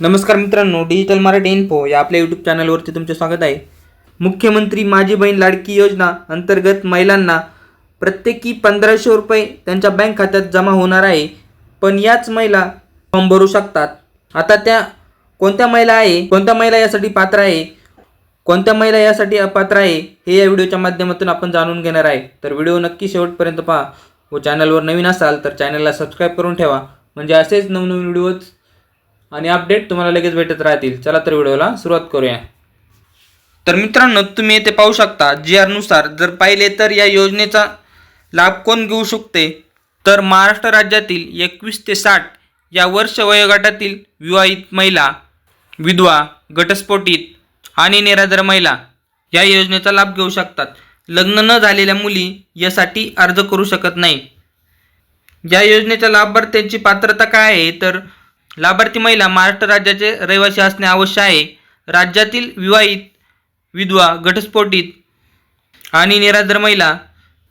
नमस्कार मित्रांनो digital Marathi info या आपल्या यूट्यूब चॅनलवरती तुमचे स्वागत आहे. मुख्यमंत्री माझी बहीण लाडकी योजना अंतर्गत महिलांना प्रत्येकी पंधराशे रुपये त्यांच्या बँक खात्यात जमा होणार आहे. पण याच महिला फॉर्म भरू शकतात. आता त्या कोणत्या महिला आहे कोणत्या महिला यासाठी पात्र आहे कोणत्या महिला यासाठी अपात्र आहे हे या व्हिडिओच्या माध्यमातून आपण जाणून घेणार आहे. तर व्हिडिओ नक्की शेवटपर्यंत पहा. व चॅनलवर नवीन असाल तर चॅनलला सबस्क्राईब करून ठेवा. म्हणजे असेच नवनवीन व्हिडिओज आणि अपडेट तुम्हाला लगेच भेटत राहतील. चला तर व्हिडिओला सुरुवात करूया. तर मित्रांनो तुम्ही येथे पाहू शकता जी आरनुसार जर पाहिले तर या योजनेचा लाभ कोण घेऊ शकते? तर महाराष्ट्र राज्यातील एकवीस ते साठ या वर्ष वयोगटातील विवाहित महिला विधवा घटस्फोटित आणि निराधार महिला या योजनेचा लाभ घेऊ शकतात. लग्न न झालेल्या मुली यासाठी अर्ज करू शकत नाही. या योजनेच्या लाभार्थ्यांची पात्रता काय आहे? तर लाभार्थी महिला महाराष्ट्र राज्याचे रहिवासी असणे आवश्यक आहे. राज्यातील विवाहित विधवा घटस्फोटित आणि निराधार महिला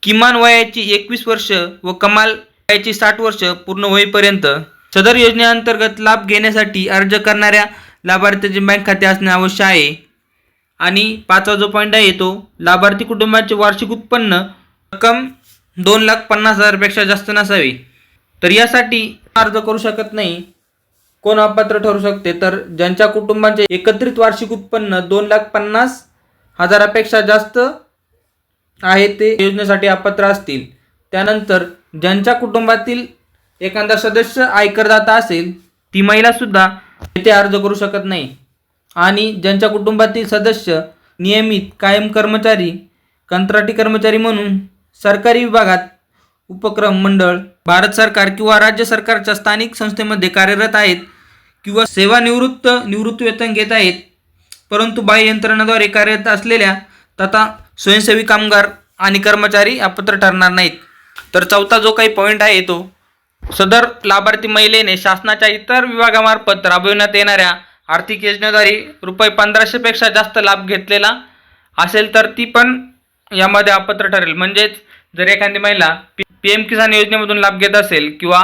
किमान वयाची एकवीस वर्ष व कमाल वयाची साठ वर्ष पूर्ण होईपर्यंत सदर योजनेअंतर्गत लाभ घेण्यासाठी अर्ज करणाऱ्या लाभार्थ्याचे बँक खाते असणे आवश्यक आहे. आणि पाचवा जो पॉईंट आहे तो लाभार्थी कुटुंबाचे वार्षिक उत्पन्न रक्कम दोन लाख पन्नास हजारपेक्षा जास्त नसावी. तर यासाठी अर्ज करू शकत नाही. कोण अपात्र ठरू शकते? तर ज्यांच्या कुटुंबांचे एकत्रित वार्षिक उत्पन्न दोन लाख पन्नास हजारापेक्षा जास्त आहे ते योजनेसाठी अपात्र असतील. त्यानंतर ज्यांच्या कुटुंबातील एखादा सदस्य आयकरदाता असेल ती महिलासुद्धा येथे अर्ज करू शकत नाही. आणि ज्यांच्या कुटुंबातील सदस्य नियमित कायम कर्मचारी कंत्राटी कर्मचारी म्हणून सरकारी विभागात उपक्रम मंडळ भारत सरकार किंवा राज्य सरकारच्या स्थानिक संस्थेमध्ये कार्यरत आहेत किंवा सेवानिवृत्त निवृत्ती वेतन घेत आहेत. परंतु बाह्य यंत्रणाद्वारे कार्यरत असलेल्या तथा स्वयंसेवी कामगार आणि कर्मचारी अपात्र ठरणार नाहीत. तर चौथा जो काही पॉईंट आहे तो सदर लाभार्थी महिलेने शासनाच्या इतर विभागामार्फत राबविण्यात येणाऱ्या आर्थिक योजनेद्वारे रुपये पंधराशेपेक्षा जास्त लाभ घेतलेला असेल तर ती पण यामध्ये अपात्र ठरेल. म्हणजेच जर एखादी महिला पी एम किसान योजनेमधून लाभ घेत असेल किंवा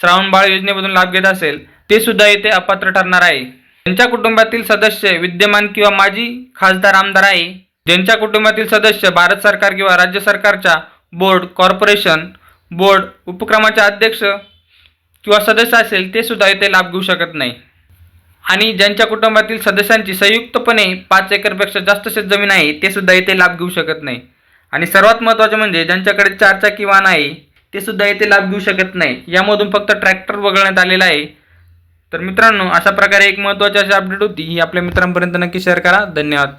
श्रावण बाळ योजनेमधून लाभ घेत असेल ते सुद्धा येथे अपात्र ठरणार आहे. ज्यांच्या कुटुंबातील सदस्य विद्यमान किंवा माजी खासदार आमदार आहे ज्यांच्या कुटुंबातील सदस्य भारत सरकार किंवा राज्य सरकारच्या बोर्ड कॉर्पोरेशन बोर्ड उपक्रमाचे अध्यक्ष किंवा सदस्य असेल ते सुद्धा येथे लाभ घेऊ शकत नाही. आणि ज्यांच्या कुटुंबातील सदस्यांची संयुक्तपणे पाच एकरपेक्षा जास्त शेतजमीन आहे ते सुद्धा येथे लाभ घेऊ शकत नाही. आणि सर्वात महत्त्वाचे म्हणजे ज्यांच्याकडे चारचाकी वाहन आहे ते सुद्धा येथे लाभ घेऊ शकत नाही. यामधून फक्त ट्रॅक्टर वगळण्यात आलेला आहे. तर मित्रांनो अशा प्रकारे एक महत्त्वाची अशी अपडेट होती. ही आपल्या मित्रांपर्यंत नक्की शेअर करा. धन्यवाद.